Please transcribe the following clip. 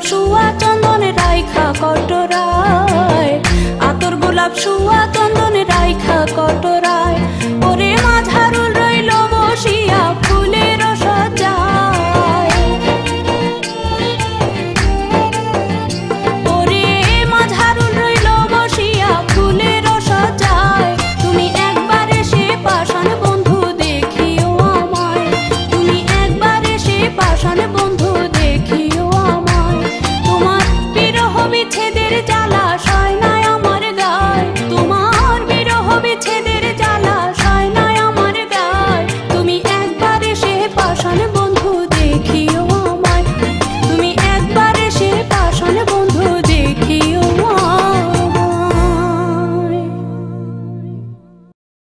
গোলাপ শুয়া চন্দনে রাইখা কটরায়। আতর গোলাপ শুয়া